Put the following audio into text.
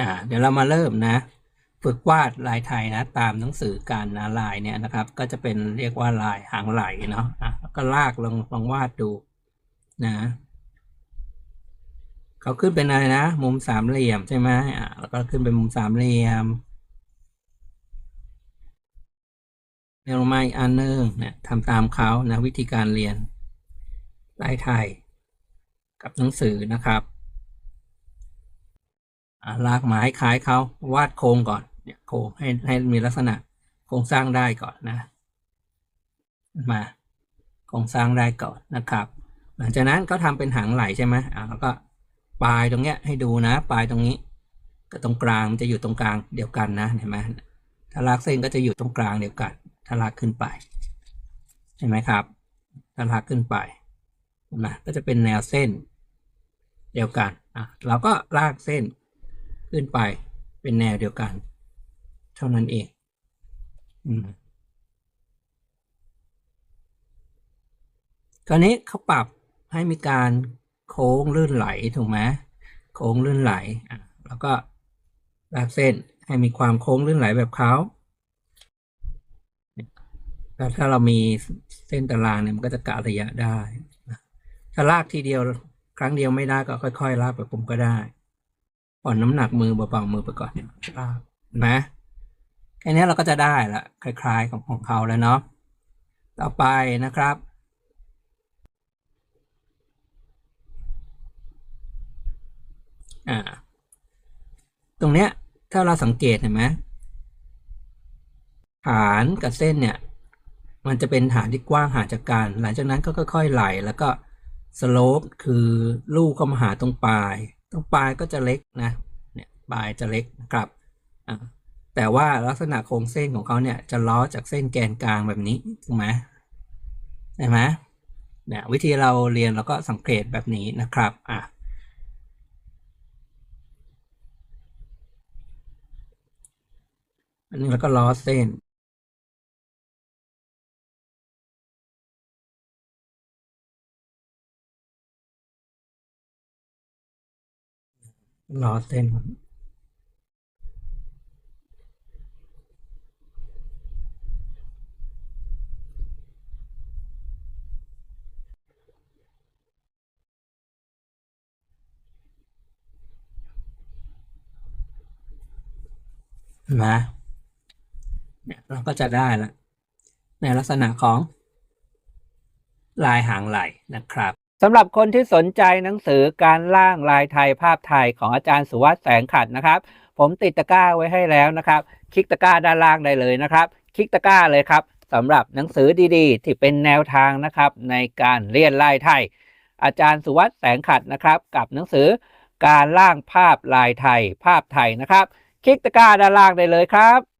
อ่าเดี๋ยวเรามาเริ่มนะฝึกวาดลายไทยนะตามหนังสือการนะลายเนี่ยนะครับ ก็จะเป็นเรียกว่าลายหางไหลเนาะอะแล้วก็ลากลองลองวาดดูนะเขาขึ้นเป็นอะไรนะ มุมสามเหลี่ยมใช่ไหมอะแล้วก็ขึ้นเป็นมุมสามเหลี่ยมเรียงลงมาอีกอันนึงเนี่ยทำตามเขานะวิธีการเรียนลายไทย กับหนังสือนะครับ ลากมาให้คล้ายเขาวาดโครงก่อนเนี่ยโครงให้ให้มีลักษณะโครงสร้างได้ก่อนนะ มาโครงสร้างได้ก่อนนะครับ หลังจากนั้นก็ทำเป็นหางไหลใช่ไหมอ่าแล้วก็ปลายตรงเนี้ยให้ดูนะ ปลายตรงนี้กับตรงกลางมันจะอยู่ตรงกลางเดียวกันนะเห็นไหมถ้าลากเส้นก็จะอยู่ตรงกลางเดียวกัน ถ้าลากขึ้นไป เห็นไหมครับถ้าลากขึ้นไปนไหมก็จะเป็นแนวเส้นเดียวกันอะเราก็ลากเส้น ขึ้นไปเป็นแนวเดียวกัน เท่านั้นเองอคราวนี้เขาปรับให้มีการโค้งลื่นไหลถูกไหมโค้งลื่นไหลแล้วก็ลากเส้นให้มีความโค้งลื่นไหลแบบเขาแล้วถ้าเรามีเส้นตารางเนี่ยมันก็จะกะระยะได้ ถ้าลากทีเดียวครั้งเดียวไม่ได้ก็ค่อย ๆ ลากแบบผมก็ได้ ผ่อนน้ำหนักมือเบาๆมือไปก่อนเนี่ยลากเห็นไหมแค่นี้เราก็จะได้ละคล้ายๆของของเขาแล้วเนาะต่อไปนะครับ อ่า ตรงเนี้ยถ้าเราสังเกตเห็นไหมฐานกับเส้นเนี่ย มันจะเป็นฐานที่กว้างห่างจากกัน หลังจากนั้นก็ค่อยๆไหล แล้วก็สโลปคือลูกเข้ามาหาตรงปลาย ตรงปลายก็จะเล็กนะเนี่ยปลายจะเล็กนะครับแต่ว่าลักษณะโครงเส้นของเขาเนี่ยจะล้อจากเส้นแกนกลางแบบนี้ถูกไหมใช่ไหมเนี่ยวิธีเราเรียนเราก็สังเกตแบบนี้นะครับอะอันนี้แล้วก็ล้อเส้น ล้อเส้นครับเห็นไหมเนี่ยเราก็จะได้ละในลักษณะของลายหางไหลนะครับ สำหรับคนที่สนใจหนังสือการล่างลายไทยภาพไทยของอาจารย์สุวัสด์แสงขัดนะครับ ผมติดตะกร้าไว้ให้แล้วนะครับ คลิกตะกร้าด้านล่างได้เลยนะครับ คลิกตะกร้าเลยครับสำหรับหนังสือดีๆ ที่เป็นแนวทางนะครับ ในการเรียนลายไทย อาจารย์สุวัสด์แสงขัดนะครับ กับหนังสือการล่างภาพลายไทย ภาพไทยนะครับ คลิกตะกร้าด้านล่างได้เลยครับ